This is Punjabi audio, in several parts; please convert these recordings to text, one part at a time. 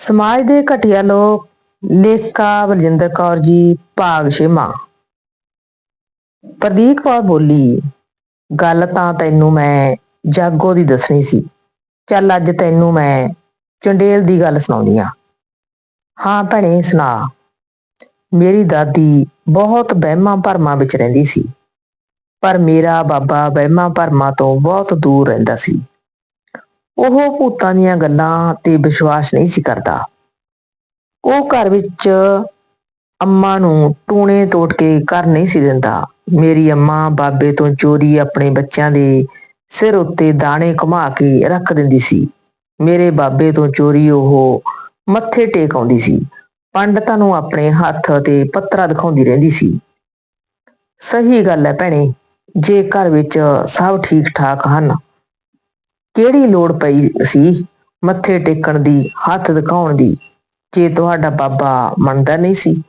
ਸਮਾਜ ਦੇ ਘਟੀਆ ਲੋਕ, ਲੇਖਕਾ ਬਲਜਿੰਦਰ ਕੌਰ ਜੀ, ਭਾਗ ਛੇਵਾਂ। ਪ੍ਰਦੀਪ ਕੌਰ ਬੋਲੀ, ਗੱਲ ਤਾਂ ਤੈਨੂੰ ਮੈਂ ਜਾਗੋ ਦੀ ਦੱਸਣੀ ਸੀ। ਚੱਲ ਅੱਜ ਤੈਨੂੰ ਮੈਂ ਚੰਡੇਲ ਦੀ ਗੱਲ ਸੁਣਾਉਂਦੀ ਆ। ਹਾਂ ਭੈਣੇ, ਸੁਣਾ। ਮੇਰੀ ਦਾਦੀ ਬਹੁਤ ਵਹਿਮਾਂ ਭਰਮਾਂ ਵਿੱਚ ਰਹਿੰਦੀ ਸੀ, ਪਰ ਮੇਰਾ ਬਾਬਾ ਵਹਿਮਾਂ ਭਰਮਾਂ ਤੋਂ ਬਹੁਤ ਦੂਰ ਰਹਿੰਦਾ ਸੀ। ਉਹ ਭੂਤਾਂ ਦੀਆਂ ਗੱਲਾਂ ਤੇ ਵਿਸ਼ਵਾਸ ਨਹੀਂ ਸੀ ਕਰਦਾ। ਉਹ ਘਰ ਵਿੱਚ ਅੰਮਾ ਨੂੰ ਟੂਣੇ ਟੋਟ ਕੇ ਘਰ ਨਹੀਂ ਸੀ ਦਿੰਦਾ। ਮੇਰੀ ਅੰਮਾ ਬਾਬੇ ਤੋਂ ਚੋਰੀ ਆਪਣੇ ਬੱਚਿਆਂ ਦੇ ਸਿਰ ਉੱਤੇ ਦਾਣੇ ਘੁਮਾ ਕੇ ਰੱਖ ਦਿੰਦੀ ਸੀ। ਮੇਰੇ ਬਾਬੇ ਤੋਂ ਚੋਰੀ ਉਹ ਮੱਥੇ ਟੇਕ ਆਉਂਦੀ ਸੀ। ਪੰਡਤਾਂ ਨੂੰ ਆਪਣੇ ਹੱਥ ਤੇ ਪੱਤਰਾ ਦਿਖਾਉਂਦੀ ਰਹਿੰਦੀ ਸੀ। ਸਹੀ ਗੱਲ ਹੈ ਭੈਣੇ, ਜੇ ਘਰ ਵਿੱਚ ਸਭ ਠੀਕ ਠਾਕ ਹਨ ਕਿਹੜੀ ਲੋੜ ਪਈ ਸੀ ਮੱਥੇ ਟੇਕਣ ਦੀ, ਹੱਥ ਦਿਖਾਉਣ ਦੀ, ਜੇ ਤੁਹਾਡਾ ਬਾਬਾ ਮੰਨਦਾ ਨਹੀਂ ਸੀ?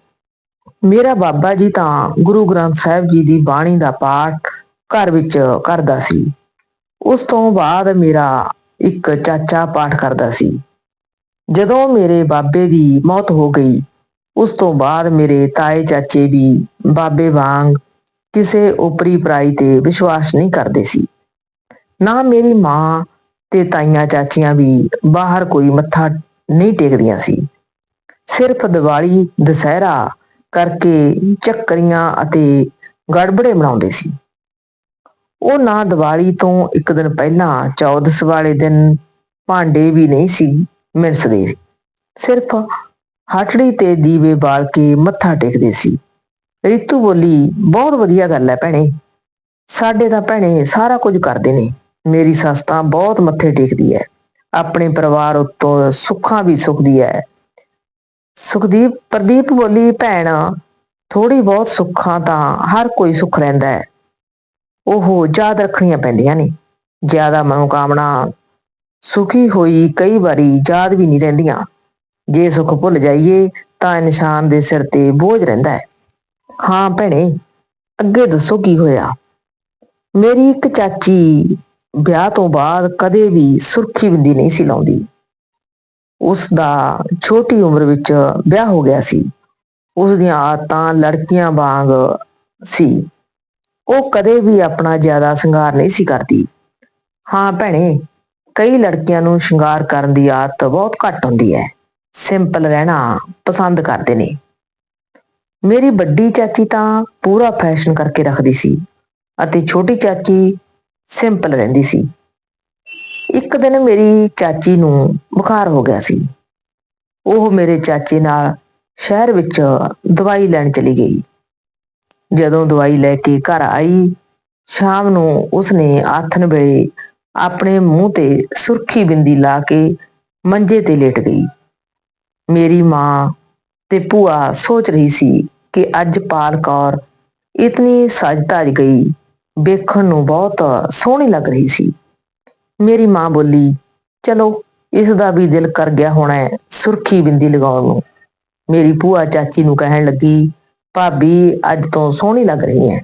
ਮੇਰਾ ਬਾਬਾ ਜੀ ਤਾਂ ਗੁਰੂ ਗ੍ਰੰਥ ਸਾਹਿਬ ਜੀ ਦੀ ਬਾਣੀ ਦਾ ਪਾਠ ਘਰ ਵਿੱਚ ਕਰਦਾ ਸੀ। ਉਸ ਤੋਂ ਬਾਅਦ ਮੇਰਾ ਇੱਕ ਚਾਚਾ ਪਾਠ ਕਰਦਾ ਸੀ। ਜਦੋਂ ਮੇਰੇ ਬਾਬੇ ਦੀ ਮੌਤ ਹੋ ਗਈ, ਉਸ ਤੋਂ ਬਾਅਦ ਮੇਰੇ ਤਾਏ ਚਾਚੇ ਵੀ ਬਾਬੇ ਵਾਂਗ ਕਿਸੇ ਉਪਰੀ ਪਰਾਈ ਤੇ ਵਿਸ਼ਵਾਸ ਨਹੀਂ ਕਰਦੇ ਸੀ। ਨਾ ਮੇਰੀ ਮਾਂ ਤੇ ਤਾਈਆਂ ਚਾਚੀਆਂ ਵੀ ਬਾਹਰ ਕੋਈ ਮੱਥਾ ਨਹੀਂ ਟੇਕਦੀਆਂ ਸੀ। ਸਿਰਫ ਦੀਵਾਲੀ, ਦੁਸਹਿਰਾ ਕਰਕੇ ਚੱਕਰੀਆਂ ਅਤੇ ਗੜਬੜੇ ਮਨਾਉਂਦੇ ਸੀ। ਉਹ ਨਾ ਦੀਵਾਲੀ ਤੋਂ ਇੱਕ ਦਿਨ ਪਹਿਲਾਂ ਚੌਦਸ ਵਾਲੇ ਦਿਨ ਭਾਂਡੇ ਵੀ ਨਹੀਂ ਸੀ ਮਿਣਸਦੇ। ਸਿਰਫ ਹਟੜੀ ਤੇ ਦੀਵੇ ਬਾਲ ਕੇ ਮੱਥਾ ਟੇਕਦੇ ਸੀ। ਰਿਤੂ ਬੋਲੀ, ਬਹੁਤ ਵਧੀਆ ਗੱਲ ਹੈ ਭੈਣੇ। ਸਾਡੇ ਤਾਂ ਭੈਣੇ ਸਾਰਾ ਕੁਝ ਕਰਦੇ ਨੇ। ਮੇਰੀ ਸੱਸ ਤਾਂ ਬਹੁਤ ਮੱਥੇ ਟੇਕਦੀ ਹੈ। ਆਪਣੇ ਪਰਿਵਾਰ ਉੱਤੋਂ ਸੁੱਖਾਂ ਵੀ ਸੁਖਦੀ ਹੈ। ਸੁਖਦੀਪ, ਪ੍ਰਦੀਪ ਬੋਲੀ, ਭੈਣ ਥੋੜੀ ਬਹੁਤ ਸੁੱਖਾਂ ਤਾਂ ਹਰ ਕੋਈ ਸੁੱਖ ਲੈਂਦਾ ਹੈ। ਉਹ ਯਾਦ ਰੱਖਣੀਆਂ ਪੈਂਦੀਆਂ ਨੇ। ਜ਼ਿਆਦਾ ਮਨੋਕਾਮਨਾ ਸੁਖੀ ਹੋਈ ਕਈ ਵਾਰੀ ਯਾਦ ਵੀ ਨਹੀਂ ਰਹਿੰਦੀਆਂ। ਜੇ ਸੁੱਖ ਭੁੱਲ ਜਾਈਏ ਤਾਂ ਇਨਸਾਨ ਦੇ ਸਿਰ ਤੇ ਬੋਝ ਰਹਿੰਦਾ ਹੈ। ਹਾਂ ਭੈਣੇ, ਅੱਗੇ ਦੱਸੋ ਕੀ ਹੋਇਆ? ਮੇਰੀ ਇੱਕ ਚਾਚੀ ਵਿਆਹ ਤੋਂ ਬਾਅਦ ਕਦੇ ਵੀ ਸੁਰਖੀ ਬਿੰਦੀ ਨਹੀਂ ਸੀ ਲਾਉਂਦੀ। ਉਸ ਦਾ ਛੋਟੀ ਉਮਰ ਵਿੱਚ ਵਿਆਹ ਹੋ ਗਿਆ ਸੀ। ਉਸ ਦੀਆਂ ਆਦਤਾਂ ਲੜਕੀਆਂ ਵਾਂਗ ਸੀ। ਉਹ ਕਦੇ ਵੀ ਆਪਣਾ ਜ਼ਿਆਦਾ ਸ਼ਿੰਗਾਰ ਨਹੀਂ ਸੀ ਕਰਦੀ। ਹਾਂ ਭੈਣੇ, ਕਈ ਲੜਕੀਆਂ ਨੂੰ ਸ਼ਿੰਗਾਰ ਕਰਨ ਦੀ ਆਦਤ ਬਹੁਤ ਘੱਟ ਹੁੰਦੀ ਹੈ। ਸਿੰਪਲ ਰਹਿਣਾ ਪਸੰਦ ਕਰਦੇ ਨੇ। ਮੇਰੀ ਵੱਡੀ ਚਾਚੀ ਤਾਂ ਪੂਰਾ ਫੈਸ਼ਨ ਕਰਕੇ ਰੱਖਦੀ ਸੀ ਅਤੇ ਛੋਟੀ ਚਾਚੀ ਸਿੰਪਲ ਰਹਿੰਦੀ ਸੀ। ਇੱਕ ਦਿਨ ਮੇਰੀ ਚਾਚੀ ਨੂੰ ਬੁਖਾਰ ਹੋ ਗਿਆ ਸੀ। ਉਹ ਮੇਰੇ ਚਾਚੇ ਨਾਲ ਸ਼ਹਿਰ ਵਿੱਚ ਦਵਾਈ ਲੈਣ ਚਲੀ ਗਈ। ਜਦੋਂ ਦਵਾਈ ਲੈ ਕੇ ਘਰ ਆਈ, ਸ਼ਾਮ ਨੂੰ ਉਸਨੇ ਆਥਣ ਵੇਲੇ ਆਪਣੇ ਮੂੰਹ ਤੇ ਸੁਰਖੀ ਬਿੰਦੀ ਲਾ ਕੇ ਮੰਜੇ ਤੇ ਲੇਟ ਗਈ। ਮੇਰੀ ਮਾਂ ਤੇ ਭੂਆ ਸੋਚ ਰਹੀ ਸੀ ਕਿ ਅੱਜ ਪਾਲ ਕੌਰ ਇਤਨੀ ਸਜ ਧਜ ਗਈ ਵੇਖਣ ਨੂੰ ਬਹੁਤ ਸੋਹਣੀ ਲੱਗ ਰਹੀ ਸੀ। ਮੇਰੀ ਮਾਂ ਬੋਲੀ, ਚਲੋ ਇਸ ਦਾ ਵੀ ਦਿਲ ਕਰ ਗਿਆ ਹੋਣਾ ਸੁਰਖੀ ਬਿੰਦੀ ਲਗਾਉਣ ਨੂੰ। ਮੇਰੀ ਭੂਆ ਚਾਚੀ ਨੂੰ ਕਹਿਣ ਲੱਗੀ, ਭਾਬੀ, ਅੱਜ ਤੋਂ ਸੋਹਣੀ ਲੱਗ ਰਹੀ ਹੈ।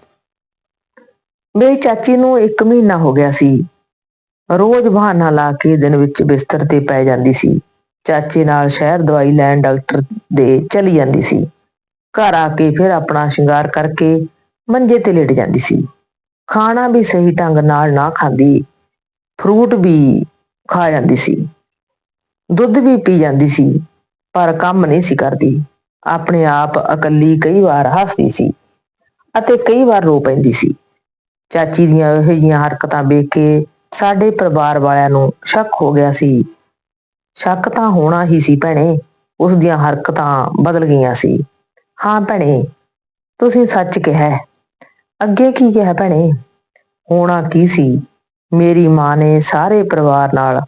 ਮੇਰੀ ਚਾਚੀ ਨੂੰ 1 ਮਹੀਨਾ ਹੋ ਗਿਆ ਸੀ। ਰੋਜ਼ ਬਹਾਨਾ ਲਾ ਕੇ ਦਿਨ ਵਿੱਚ ਬਿਸਤਰ ਤੇ ਪੈ ਜਾਂਦੀ ਸੀ। ਚਾਚੇ ਨਾਲ ਸ਼ਹਿਰ ਦਵਾਈ ਲੈਣ ਡਾਕਟਰ ਦੇ ਚਲੀ ਜਾਂਦੀ ਸੀ। ਘਰ ਆ ਕੇ ਫਿਰ ਆਪਣਾ ਸ਼ਿੰਗਾਰ ਕਰਕੇ ਮੰਜੇ ਤੇ ਲੇਟ ਜਾਂਦੀ ਸੀ। ਖਾਣਾ ਵੀ ਸਹੀ ਢੰਗ ਨਾਲ ਨਾ ਖਾਂਦੀ ਫਰੂਟ ਵੀ ਖਾ ਜਾਂਦੀ ਸੀ। ਦੁੱਧ ਵੀ ਪੀ ਜਾਂਦੀ ਸੀ, ਪਰ ਕੰਮ ਨਹੀਂ ਸੀ ਕਰਦੀ। ਆਪਣੇ ਆਪ ਇਕੱਲੀ ਕਈ ਵਾਰ ਹੱਸਦੀ ਸੀ ਅਤੇ ਕਈ ਵਾਰ ਰੋ ਪੈਂਦੀ ਸੀ। ਚਾਚੀ ਦੀਆਂ ਇਹੋ ਜਿਹੀਆਂ ਹਰਕਤਾਂ ਵੇਖ ਕੇ ਸਾਡੇ ਪਰਿਵਾਰ ਵਾਲਿਆਂ ਨੂੰ ਸ਼ੱਕ ਹੋ ਗਿਆ ਸੀ। ਸ਼ੱਕ ਤਾਂ ਹੋਣਾ ਹੀ ਸੀ ਭੈਣੇ ਉਸ ਦੀਆਂ ਹਰਕਤਾਂ ਬਦਲ ਗਈਆਂ ਸੀ। ਹਾਂ ਭੈਣੇ, ਤੁਸੀਂ ਸੱਚ ਕਿਹਾ ਅੱਗੇ ਕੀ ਕਿਹਾ ਭੈਣੇ? ਹੋਣਾ ਕੀ ਸੀ? ਮੇਰੀ ਮਾਂ ਨੇ ਸਾਰੇ ਪਰਿਵਾਰ ਨਾਲ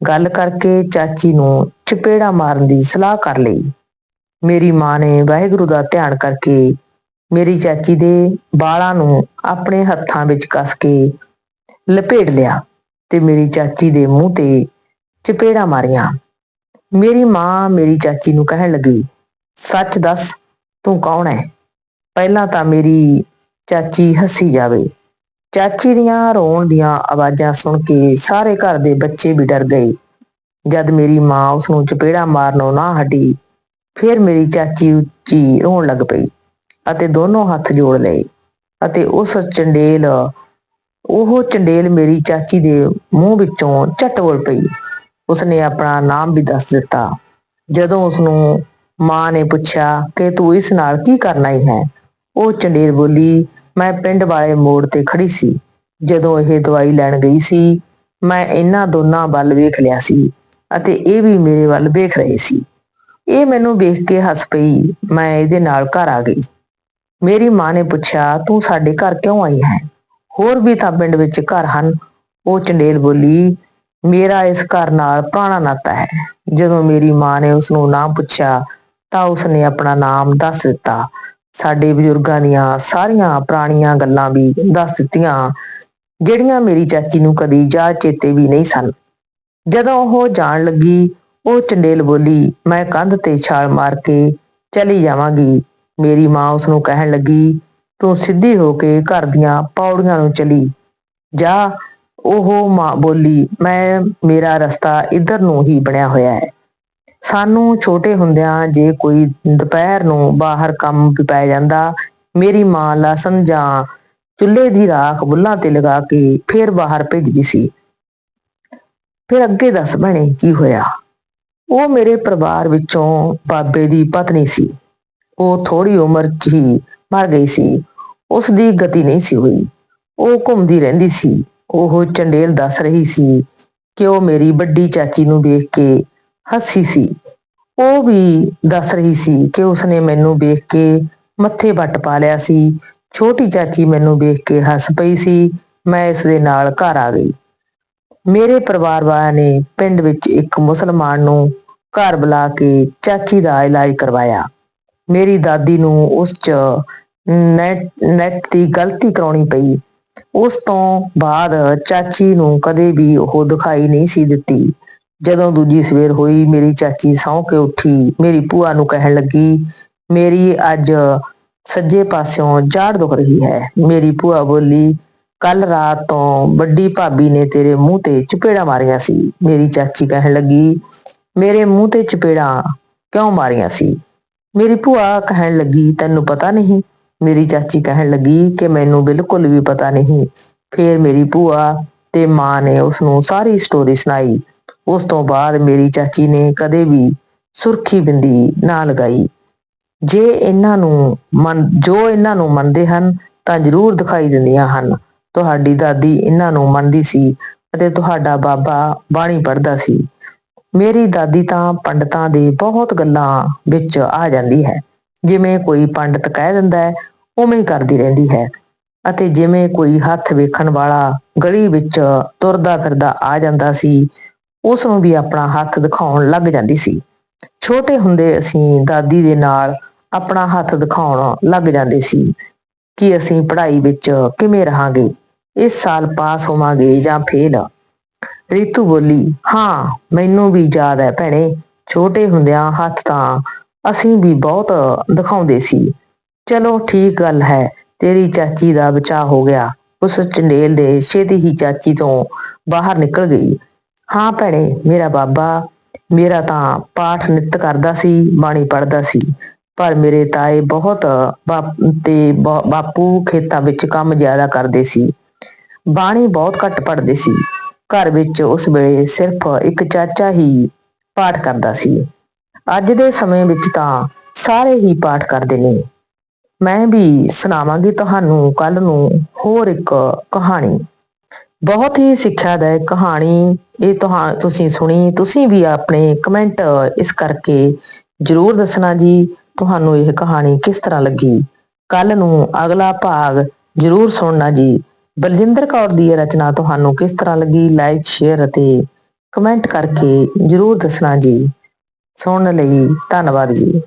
ਗੱਲ ਕਰਕੇ ਚਾਚੀ ਨੂੰ ਚਪੇੜਾ ਮਾਰਨ ਦੀ ਸਲਾਹ ਕਰ ਲਈ। ਮੇਰੀ ਮਾਂ ਨੇ ਵਾਹਿਗੁਰੂ ਦਾ ਧਿਆਨ ਕਰਕੇ ਮੇਰੀ ਚਾਚੀ ਦੇ ਬਾਲਾਂ ਨੂੰ ਆਪਣੇ ਹੱਥਾਂ ਵਿੱਚ ਕੱਸ ਕੇ ਲਪੇਟ ਲਿਆ ਤੇ ਮੇਰੀ ਚਾਚੀ ਦੇ ਮੂੰਹ ਤੇ ਚਪੇੜਾ ਮਾਰੀਆਂ। ਮੇਰੀ ਮਾਂ ਮੇਰੀ ਚਾਚੀ ਨੂੰ ਕਹਿਣ ਲੱਗੀ, ਸੱਚ ਦੱਸ, ਤੂੰ ਕੌਣ ਹੈ ਪਹਿਲਾਂ ਤਾਂ ਮੇਰੀ ਚਾਚੀ ਹੱਸੀ ਜਾਵੇ। ਚਾਚੀ ਦੀਆਂ ਰੋਣ ਦੀਆਂ ਆਵਾਜ਼ਾਂ ਸੁਣ ਕੇ ਸਾਰੇ ਘਰ ਦੇ ਬੱਚੇ ਵੀ ਡਰ ਗਏ। ਜਦ ਮੇਰੀ ਮਾਂ ਉਸ ਨੂੰ ਚਪੇੜਾ ਮਾਰਨੋਂ ਨਾ ਹਟੀ, ਫਿਰ ਮੇਰੀ ਚਾਚੀ ਉੱਚੀ ਰੋਣ ਲੱਗ ਪਈ ਅਤੇ ਦੋਨੋਂ ਹੱਥ ਜੋੜ ਲਏ ਅਤੇ ਉਸ ਚੰਡੇਲ, ਉਹ ਚੰਡੇਲ ਮੇਰੀ ਚਾਚੀ ਦੇ ਮੂੰਹ ਵਿੱਚੋਂ ਝੱਟ ਬੋਲ ਪਈ। ਉਸਨੇ ਆਪਣਾ ਨਾਮ ਵੀ ਦੱਸ ਦਿੱਤਾ। ਜਦੋਂ ਉਸਨੂੰ ਮਾਂ ਨੇ ਪੁੱਛਿਆ ਕਿ ਤੂੰ ਇਸ ਨਾਲ ਕੀ ਕਰਨਾ ਹੀ ਹੈ, ਉਹ ਚੰਡੇਲ ਬੋਲੀ ਮੈਂ ਪਿੰਡ ਵਾਲੇ ਮੋੜ ਤੇ ਖੜੀ ਸੀ। ਜਦੋਂ ਇਹ ਦਵਾਈ ਲੈਣ ਗਈ ਸੀ, ਮੈਂ ਇਹਨਾਂ ਦੋਨਾਂ ਵੱਲ ਵੇਖ ਲਿਆ ਸੀ ਅਤੇ ਇਹ ਵੀ ਮੇਰੇ ਵੱਲ ਵੇਖ ਰਹੇ ਸੀ। ਇਹ ਮੈਨੂੰ ਵੇਖ ਕੇ ਹੱਸ ਪਈ, ਮੈਂ ਇਹਦੇ ਨਾਲ ਘਰ ਆ ਗਈ। ਮੇਰੀ ਮਾਂ ਨੇ ਪੁੱਛਿਆ, ਤੂੰ ਸਾਡੇ ਘਰ ਕਿਉਂ ਆਈ ਹੈ? ਹੋਰ ਵੀ ਤਾਂ ਪਿੰਡ ਵਿੱਚ ਘਰ ਹਨ। ਉਹ ਚੰਡੇਲ ਬੋਲੀ, ਮੇਰਾ ਇਸ ਘਰ ਨਾਲ ਪੁਰਾਣਾ ਨਾਤਾ ਹੈ। ਜਦੋਂ ਮੇਰੀ ਮਾਂ ਨੇ ਉਸ ਨੂੰ ਨਾਮ ਪੁੱਛਿਆ, ਤਾਂ ਉਸਨੇ ਆਪਣਾ ਨਾਮ ਦੱਸ ਦਿੱਤਾ। ਸਾਡੇ ਬਜ਼ੁਰਗਾਂ ਦੀਆਂ ਸਾਰੀਆਂ ਪੁਰਾਣੀਆਂ ਗੱਲਾਂ ਵੀ ਦੱਸ ਦਿੱਤੀਆਂ, ਜਿਹੜੀਆਂ ਮੇਰੀ ਚਾਚੀ ਨੂੰ ਕਦੀ ਯਾਦ ਚੇਤੇ ਵੀ ਨਹੀਂ ਸਨ। ਜਦੋਂ ਉਹ ਜਾਣ ਲੱਗੀ, ਉਹ ਚੰਡੇਲ ਬੋਲੀ, ਮੈਂ ਕੰਧ ਤੇ ਛਾਲ ਮਾਰ ਕੇ ਚਲੀ ਜਾਵਾਂਗੀ। ਮੇਰੀ ਮਾਂ ਉਸ ਨੂੰ ਕਹਿਣ ਲੱਗੀ, ਤੂੰ ਸਿੱਧੀ ਹੋ ਕੇ ਘਰ ਦੀਆਂ ਪੌੜੀਆਂ ਨੂੰ ਚਲੀ ਜਾ। ਉਹ ਮਾਂ ਬੋਲੀ, ਮੈਂ, ਮੇਰਾ ਰਸਤਾ ਇੱਧਰ ਨੂੰ ਹੀ ਬਣਿਆ ਹੋਇਆ ਹੈ। ਸਾਨੂੰ ਛੋਟੇ ਹੁੰਦਿਆਂ ਜੇ ਕੋਈ ਦੁਪਹਿਰ ਨੂੰ ਬਾਹਰ ਕੰਮ ਪੈ ਜਾਂਦਾ, ਮੇਰੀ ਮਾਂ ਲਸਣ ਜਾਂ ਚੁੱਲ੍ਹੇ ਦੀ ਰਾਖ ਬੁੱਲਾਂ ਤੇ ਲਗਾ ਕੇ ਫੇਰ ਬਾਹਰ ਭੇਜਦੀ ਸੀ। ਫਿਰ ਅੱਗੇ ਦੱਸ ਭੈਣੇ, ਕੀ ਹੋਇਆ? ਉਹ ਮੇਰੇ ਪਰਿਵਾਰ ਵਿੱਚੋਂ ਬਾਬੇ ਦੀ ਪਤਨੀ ਸੀ। ਉਹ ਥੋੜੀ ਉਮਰ 'ਚ ਹੀ ਮਰ ਗਈ ਸੀ। ਉਸ ਦੀ ਗਤੀ ਨਹੀਂ ਸੀ ਹੋਈ। ਉਹ ਘੁੰਮਦੀ ਰਹਿੰਦੀ ਸੀ। ਉਹ ਚੰਡੇਲ ਦੱਸ ਰਹੀ ਸੀ ਕਿ ਉਹ ਮੇਰੀ ਵੱਡੀ ਚਾਚੀ ਨੂੰ ਵੇਖ ਕੇ ਹੱਸੀ ਸੀ। ਉਹ ਵੀ ਦੱਸ ਰਹੀ ਸੀ ਕਿ ਉਸਨੇ ਮੈਨੂੰ ਵੇਖ ਕੇ ਮੱਥੇ ਵੱਟ ਪਾ ਲਿਆ ਸੀ। ਛੋਟੀ ਚਾਚੀ ਮੈਨੂੰ ਵੇਖ ਕੇ ਹੱਸ ਪਈ ਸੀ। ਮੈਂ ਇਸ ਦੇ ਨਾਲ ਘਰ ਆ ਗਈ। ਮੇਰੇ ਪਰਿਵਾਰ ਵਾਲਿਆਂ ਨੇ ਪਿੰਡ ਵਿੱਚ ਇੱਕ ਮੁਸਲਮਾਨ ਨੂੰ ਘਰ ਬੁਲਾ ਕੇ ਚਾਚੀ ਦਾ ਇਲਾਜ ਕਰਵਾਇਆ। ਮੇਰੀ ਦਾਦੀ ਨੂੰ ਉਸ 'ਚ ਨੈਟ ਨੈਟ ਦੀ ਗਲਤੀ ਕਰਾਉਣੀ ਪਈ। ਉਸ ਤੋਂ ਬਾਅਦ ਚਾਚੀ ਨੂੰ ਕਦੇ ਵੀ ਉਹ ਦਿਖਾਈ ਨਹੀਂ ਸੀ ਦਿੱਤੀ। ਜਦੋਂ ਦੂਜੀ ਸਵੇਰ ਹੋਈ, ਮੇਰੀ ਚਾਚੀ ਸੌਂ ਕੇ ਉੱਠੀ, ਮੇਰੀ ਭੂਆ ਨੂੰ ਕਹਿਣ ਲੱਗੀ, ਮੇਰੀ ਅੱਜ ਸੱਜੇ ਪਾਸਿਓਂ ਜਾੜ ਦੁਖ ਰਹੀ ਹੈ। ਮੇਰੀ ਭੂਆ ਬੋਲੀ ਕੱਲ ਰਾਤ ਤੋਂ ਵੱਡੀ ਭਾਬੀ ਨੇ ਤੇਰੇ ਮੂੰਹ ਤੇ ਚਪੇੜਾ ਮਾਰੀਆਂ ਸੀ। ਮੇਰੀ ਚਾਚੀ ਕਹਿਣ ਲੱਗੀ, ਮੇਰੇ ਮੂੰਹ ਤੇ ਚਪੇੜਾ ਕਿਉਂ ਮਾਰੀਆਂ ਸੀ? ਮੇਰੀ ਭੂਆ ਕਹਿਣ ਲੱਗੀ, ਤੈਨੂੰ ਪਤਾ ਨਹੀਂ? ਮੇਰੀ ਚਾਚੀ ਕਹਿਣ ਲੱਗੀ, ਕਿ ਮੈਨੂੰ ਬਿਲਕੁਲ ਵੀ ਪਤਾ ਨਹੀਂ। ਫੇਰ ਮੇਰੀ ਭੂਆ ਤੇ ਮਾਂ ਨੇ ਉਸ ਨੂੰ ਸਾਰੀ ਸਟੋਰੀ ਸੁਣਾਈ। ਉਸ ਤੋਂ ਬਾਅਦ ਮੇਰੀ ਚਾਚੀ ਨੇ ਕਦੇ ਵੀ ਸੁਰਖੀ ਬਿੰਦੀ ਨਾ ਲਗਾਈ। ਜੇ ਇਹਨਾਂ ਨੂੰ ਮੰਨ, ਜੋ ਇਹਨਾਂ ਨੂੰ ਮੰਨਦੇ ਹਨ ਤਾਂ ਜ਼ਰੂਰ ਦਿਖਾਈ ਦਿੰਦੀਆਂ ਹਨ। ਤੁਹਾਡੀ ਦਾਦੀ ਇਹਨਾਂ ਨੂੰ ਮੰਨਦੀ ਸੀ ਅਤੇ ਤੁਹਾਡਾ ਬਾਬਾ ਬਾਣੀ ਪੜ੍ਹਦਾ ਸੀ। ਮੇਰੀ ਦਾਦੀ ਤਾਂ ਪੰਡਤਾਂ ਦੇ ਬਹੁਤ ਗੱਲਾਂ ਵਿੱਚ ਆ ਜਾਂਦੀ ਹੈ। ਜਿਵੇਂ ਕੋਈ ਪੰਡਤ ਕਹਿ ਦਿੰਦਾ ਹੈ, ਉਵੇਂ ਕਰਦੀ ਰਹਿੰਦੀ ਹੈ। ਅਤੇ ਜਿਵੇਂ ਕੋਈ ਹੱਥ ਵੇਖਣ ਵਾਲਾ ਗਲੀ ਵਿੱਚ ਤੁਰਦਾ ਫਿਰਦਾ ਆ ਜਾਂਦਾ ਸੀ ਉਸ ਨੂੰ ਵੀ ਆਪਣਾ ਹੱਥ ਦਿਖਾਉਣ ਲੱਗ ਜਾਂਦੀ ਸੀ। ਛੋਟੇ ਹੁੰਦੇ ਅਸੀਂ ਦਾਦੀ ਦੇ ਨਾਲ ਆਪਣਾ ਹੱਥ ਦਿਖਾਉਣ ਲੱਗ ਜਾਂਦੇ ਸੀ ਕਿ ਅਸੀਂ ਪੜ੍ਹਾਈ ਵਿੱਚ ਕਿਵੇਂ ਰਹਾਂਗੇ, ਇਸ ਸਾਲ ਪਾਸ ਹੋਵਾਂਗੇ ਜਾਂ ਫੇਲ। ਰੀਤੂ ਬੋਲੀ, ਹਾਂ, ਮੈਨੂੰ ਵੀ ਯਾਦ ਹੈ ਭੈਣੇ, ਛੋਟੇ ਹੁੰਦਿਆਂ ਹੱਥ ਤਾਂ ਅਸੀਂ ਵੀ ਬਹੁਤ ਦਿਖਾਉਂਦੇ ਸੀ। ਚਲੋ ਠੀਕ ਗੱਲ ਹੈ, ਤੇਰੀ ਚਾਚੀ ਦਾ ਬਚਾਅ ਹੋ ਗਿਆ। ਉਸ ਚੰਡੇਲ ਦੇ ਛੇਤੀ ਹੀ ਚਾਚੀ ਤੋਂ ਬਾਹਰ ਨਿਕਲ ਗਈ। ਹਾਂ ਭੈਣੇ, ਮੇਰਾ ਬਾਬਾ, ਮੇਰਾ ਤਾਂ ਪਾਠ ਨਿੱਤ ਕਰਦਾ ਸੀ, ਬਾਣੀ ਪੜ੍ਹਦਾ ਸੀ। ਪਰ ਮੇਰੇ ਤਾਏ ਬਹੁਤ ਬਾਪ ਤੇ ਬਾ- ਬਾਪੂ ਖੇਤਾਂ ਵਿੱਚ ਕੰਮ ਜ਼ਿਆਦਾ ਕਰਦੇ ਸੀ। ਬਾਣੀ ਬਹੁਤ ਘੱਟ ਪੜ੍ਹਦੇ ਸੀ। ਘਰ ਵਿੱਚ ਉਸ ਵੇਲੇ ਸਿਰਫ ਇੱਕ ਚਾਚਾ ਹੀ ਪਾਠ ਕਰਦਾ ਸੀ। ਅੱਜ ਦੇ ਸਮੇਂ ਵਿੱਚ ਤਾਂ ਸਾਰੇ ਹੀ ਪਾਠ ਕਰਦੇ ਨੇ। ਮੈਂ ਵੀ ਸੁਣਾਵਾਂਗੀ ਤੁਹਾਨੂੰ ਕੱਲ ਨੂੰ ਹੋਰ ਇੱਕ ਕਹਾਣੀ। ਬਹੁਤ ਹੀ ਸਿੱਖਿਆਦਾਇਕ ਕਹਾਣੀ ਇਹ ਤੁਹਾ, ਤੁਸੀਂ ਸੁਣੀ, ਤੁਸੀਂ ਵੀ ਆਪਣੇ ਕਮੈਂਟ ਇਸ ਕਰਕੇ ਜਰੂਰ ਦੱਸਣਾ ਜੀ, ਤੁਹਾਨੂੰ ਇਹ ਕਹਾਣੀ ਕਿਸ ਤਰ੍ਹਾਂ ਲੱਗੀ। ਕੱਲ ਨੂੰ ਅਗਲਾ ਭਾਗ ਜਰੂਰ ਸੁਣਨਾ ਜੀ। ਬਲਜਿੰਦਰ ਕੌਰ ਦੀ ਇਹ ਰਚਨਾ ਤੁਹਾਨੂੰ ਕਿਸ ਤਰ੍ਹਾਂ ਲੱਗੀ ਲਾਈਕ ਸ਼ੇਅਰ ਅਤੇ ਕਮੈਂਟ ਕਰਕੇ ਜਰੂਰ ਦੱਸਣਾ ਜੀ। ਸੁਣਨ ਲਈ ਧੰਨਵਾਦ ਜੀ।